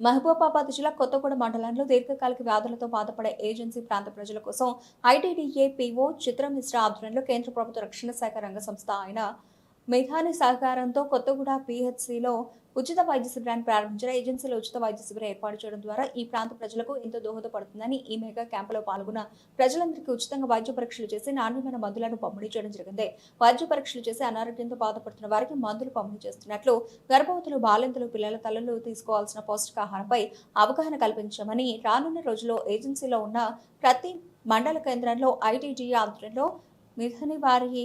మహబూబాబాద్ జిల్లా కొత్తగూడ మండలంలో దీర్ఘకాలిక వ్యాధులతో బాధపడే ఏజెన్సీ ప్రాంత ప్రజల కోసం ఐటీడీఏ పీఓ చిత్రమిశ్ర ఆధ్వర్యంలో కేంద్ర ప్రభుత్వ రక్షణ శాఖ రంగ సంస్థ అయిన మెఘాని సహకారంతో కొత్తగూడ పీహెచ్సిలో ఉచిత వైద్య శిబిరాన్ని ప్రారంభించిన ఏజెన్సీలో ఉచిత వైద్య శిబిరం ఏర్పాటు చేయడం ద్వారా ఈ ప్రాంత ప్రజలకు ఎంతో దోహదపడుతుందని ఈ మెగా క్యాంపులో పాల్గొన్న ప్రజలందరికీ ఉచితంగా వైద్య పరీక్షలు చేసి నాణ్యమైన మందులను పంపిణీ చేయడం జరిగింది. వైద్య పరీక్షలు చేసి అనారోగ్యంతో బాధపడుతున్న వారికి మందులు పంపిణీ చేస్తున్నట్లు గర్భవతులు బాలింతలు పిల్లల తల్లులు తీసుకోవాల్సిన పౌష్టికాహారంపై అవగాహన కల్పించామని రానున్న రోజుల్లో ఏజెన్సీలో ఉన్న ప్రతి మండల కేంద్రంలో ఐటీడీఏ ఆధ్వర్యంలో మిథని వారి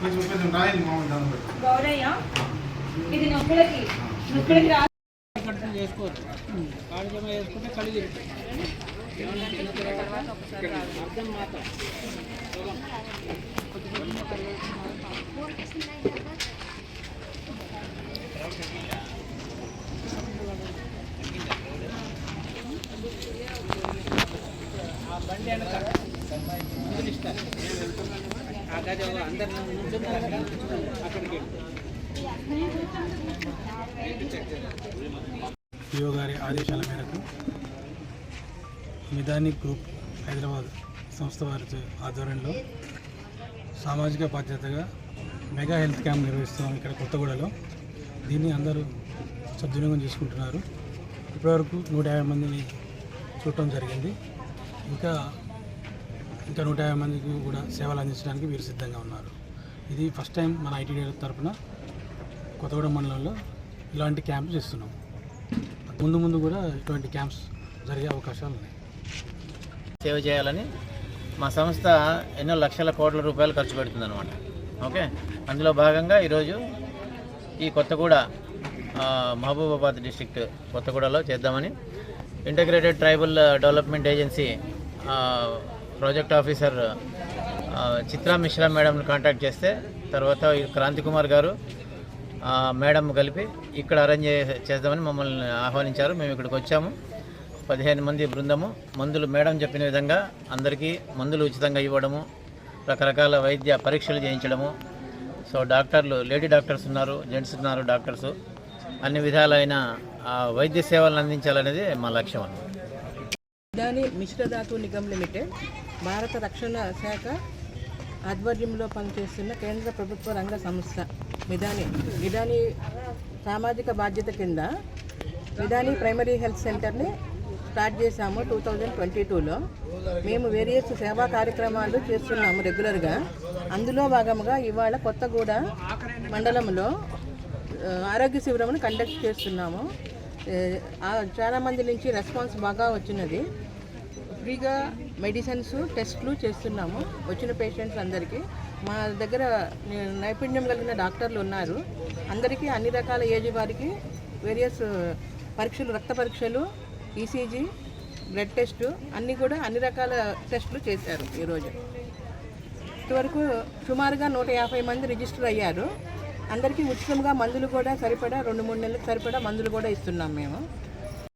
కొంచెం కొంచెం రాయండి మామూలు దాన్ని బట్టి గౌరయ్య ఇది నొప్పులకి నొప్పులకి రా కట్టడం చేసుకోవచ్చు కాళ్ళు జమ చేసుకుంటే కళ్ళు తిరుగుతాయి అర్థం మాత్రం ఆ బండి వెనక ముందు ఇస్తారు పిఓ గారి ఆదేశాల మేరకు మిదాని గ్రూప్ హైదరాబాద్ సంస్థ వారి ఆధ్వర్యంలో సామాజిక బాధ్యతగా మెగా హెల్త్ క్యాంప్ నిర్వహిస్తున్నాం ఇక్కడ కొత్తగూడలో. దీన్ని అందరూ సద్వినియోగం చేసుకుంటున్నారు. ఇప్పటివరకు నూట యాభై మందిని చూడటం జరిగింది. ఇంకా ఇంకా నూట యాభై మందికి కూడా సేవలు అందించడానికి వీరు సిద్ధంగా ఉన్నారు. ఇది ఫస్ట్ టైం మన ఐటీడీ తరఫున కొత్తగూడెం మండలంలో ఇలాంటి క్యాంప్స్ ఇస్తున్నాం ముందు ముందు కూడా ఇటువంటి క్యాంప్స్ జరిగే అవకాశాలు ఉన్నాయి. సేవ చేయాలని మా సంస్థ ఎన్నో లక్షల కోట్ల రూపాయలు ఖర్చు పెడుతుందన్నమాట. ఓకే? అందులో భాగంగా ఈరోజు ఈ కొత్తగూడ మహబూబాబాద్ డిస్ట్రిక్ట్ కొత్తగూడలో చేద్దామని. Integrated tribal development agency project officer Chitra Mishra మేడంను contact చేస్తే తర్వాత క్రాంతి కుమార్ గారు మేడం కలిపి ఇక్కడ అరేంజ్ చేద్దామని మమ్మల్ని ఆహ్వానించారు. మేము ఇక్కడికి వచ్చాము. పదిహేను మంది బృందము. మందులు మేడం చెప్పిన విధంగా అందరికీ మందులు ఉచితంగా ఇవ్వడము రకరకాల వైద్య పరీక్షలు చేయించడము. సో డాక్టర్లు లేడీ డాక్టర్స్ ఉన్నారు జెంట్స్ ఉన్నారు డాక్టర్స్. అన్ని విధాలైన వైద్య సేవలను అందించాలనేది మా లక్ష్యం అన్నమాట. అదాని మిశ్రధాతు నిగమ్ లిమిటెడ్ భారత రక్షణ శాఖ ఆధ్వర్యంలో పనిచేస్తున్న కేంద్ర ప్రభుత్వ రంగ సంస్థ మిదాని. మిదాని సామాజిక బాధ్యత కింద మిదాని ప్రైమరీ హెల్త్ సెంటర్ని స్టార్ట్ చేశాము టూ థౌజండ్ ట్వంటీ టూలో. మేము వేరియస్ సేవా కార్యక్రమాలు చేస్తున్నాము రెగ్యులర్గా. అందులో భాగంగా ఇవాళ కొత్తగూడ మండలంలో ఆరోగ్య శిబిరమును కండక్ట్ చేస్తున్నాము. చాలామంది నుంచి రెస్పాన్స్ బాగా వచ్చినది. ఫ్రీగా మెడిసిన్స్ టెస్ట్లు చేస్తున్నాము. వచ్చిన పేషెంట్స్ అందరికీ. మా దగ్గర నైపుణ్యం కలిగిన డాక్టర్లు ఉన్నారు. అందరికీ అన్ని రకాల ఏజ్ వారికి వేరియస్ పరీక్షలు రక్త పరీక్షలు ఈసీజీ బ్లడ్ టెస్ట్ అన్నీ కూడా అన్ని రకాల టెస్టులు చేశారు ఈరోజు ఇంతవరకు సుమారుగా నూట యాభై మంది రిజిస్టర్ అయ్యారు. అందరికీ ఉచితంగా మందులు కూడా సరిపడా రెండు మూడు నెలలకు సరిపడా మందులు కూడా ఇస్తున్నాం మేము.